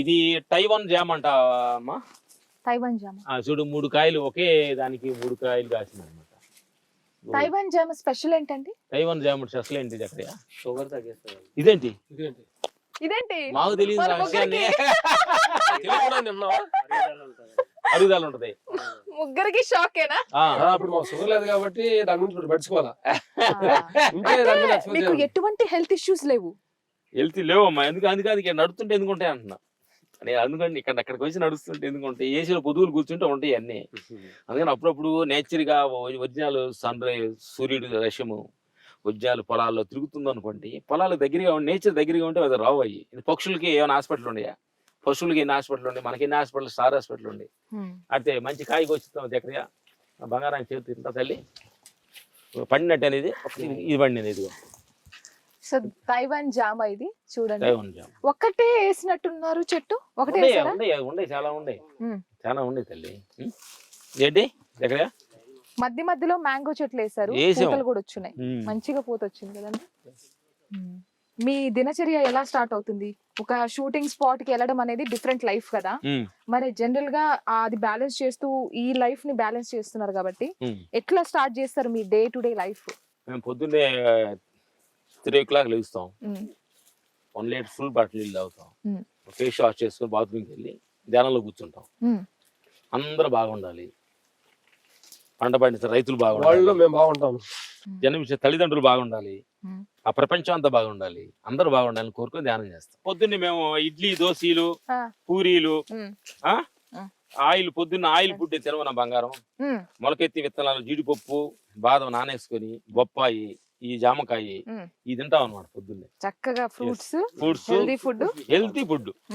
ఇది Taiwan jam అంట అమ్మా? తైవాన్ జామ ఆ, చూడు మూడు కాయలు ఒకే దానికి మూడు కాయలు కాసింది అనమాట తైవాన్ జామ స్పెషల్ ఏంటండి? టైవాన్ జామ్ అసలు ఏంటి అక్కడ షుగర్ తగ్గిస్తుంది. ఇదేంటి? ఇదేంటి? ఇదేంటి? మాకు తెలియదు ఆ విషయాన్ని? అడుగుదల ఉంటది. ముగ్గురికి షాకేనా? ఆ, ఆ, ఇప్పుడు మాకు షుగర్ లేదు కాబట్టి దాని గురించి ఇప్పుడు పడుచుకోవాలా ఉంటే అంటే దాని మీద expose మీకు చేయాలి. ఎటువంటి హెల్త్ ఇష్యూస్ లేవు? వెళ్తే లేవమ్మా ఎందుకు అందుకే నడుస్తుంటే ఎందుకు ఉంటాయి అంటున్నా. నేను అందుకని ఇక్కడ అక్కడికి వచ్చి నడుస్తుంటే ఎందుకు ఉంటాయి ఏసీలో పొదువులు కూర్చుంటే ఉంటాయి అన్నీ. అందుకని అప్పుడప్పుడు నేచర్గా ఒరిజినల్ సన్ రైజ్ సూర్యుడు రశ్యము ఒరిజినల్ పొలాల్లో తిరుగుతుంది అనుకోండి పొలాలు దగ్గరగా ఉండి నేచర్ దగ్గరగా ఉంటే అది రావు అయ్యి పక్షులకి ఏమైనా హాస్పిటల్ ఉన్నాయా పశువులకి ఎన్ని హాస్పిటల్ ఉండే? మనకి ఎన్ని హాస్పిటల్ స్టార్ హాస్పిటల్ ఉండే. అయితే మంచి కాయకి వచ్చిస్తాం దగ్గర బంగారం చేతి తల్లి. పండినట్టు అనేది ఇది పండింది ఇదిగో. సో తైవాన్ జామ ఇది చూడండి. ఒక్కటే వేసినట్టున్నారు చెట్టు? ఒకటే ఉండే చాలా ఉండే. చాలా ఉండే తల్లి? ఏంటి? దగ్గర మధ్య మధ్యలో మ్యాంగో చెట్లు వేసారు. వేసాం. పూతలు కూడా వచ్చున్నాయి మంచిగా పూత వచ్చింది కదండి. మీ దినచర్య ఎలా స్టార్ట్ అవుతుంది? ఒక షూటింగ్ స్పాట్కి వెళ్ళడం అనేది డిఫరెంట్ లైఫ్ కదా. మరి జనరల్గా అది బ్యాలెన్స్ చేస్తూ ఈ లైఫ్ని బ్యాలెన్స్ చేస్తున్నారు కాబట్టి ఎట్లా స్టార్ట్ చేస్తారు మీ డే టు డే లైఫ్? పొద్దున్నే త్రీ ఓ క్లాక్ లేస్తాం వన్ లీటర్ ఫుల్ బాటిల్ నీళ్ళు తాగుతాం. ఫేస్ వాష్ చేసుకొని బాత్రూమ్కి వెళ్ళి ధ్యానంలో కూర్చుంటాం. అందరూ బాగుండాలి. పంట పండించే రైతులు వాళ్ళు బాగుండాలి మేము బాగుంటాం. తల్లిదండ్రులు బాగుండాలి. ఆ ప్రపంచం అంతా బాగుండాలి. అందరూ బాగుండాలని కోరుకొని ధ్యానం చేస్తాం. పొద్దున్నే మేము ఇడ్లీ దోశలు పూరీలు ఆ? ఆయిల్ పొద్దున్న ఆయిల్ ఫుడ్ తినమన్న బంగారం. మొలకెత్తి విత్తనాలు జీడిపప్పు బాదం నానేసుకొని బొప్పాయి ఈ జామకాయ. ఇది తింటాం అనమాట పొద్దున్నే. చక్కగా fruits fruits healthy food healthy food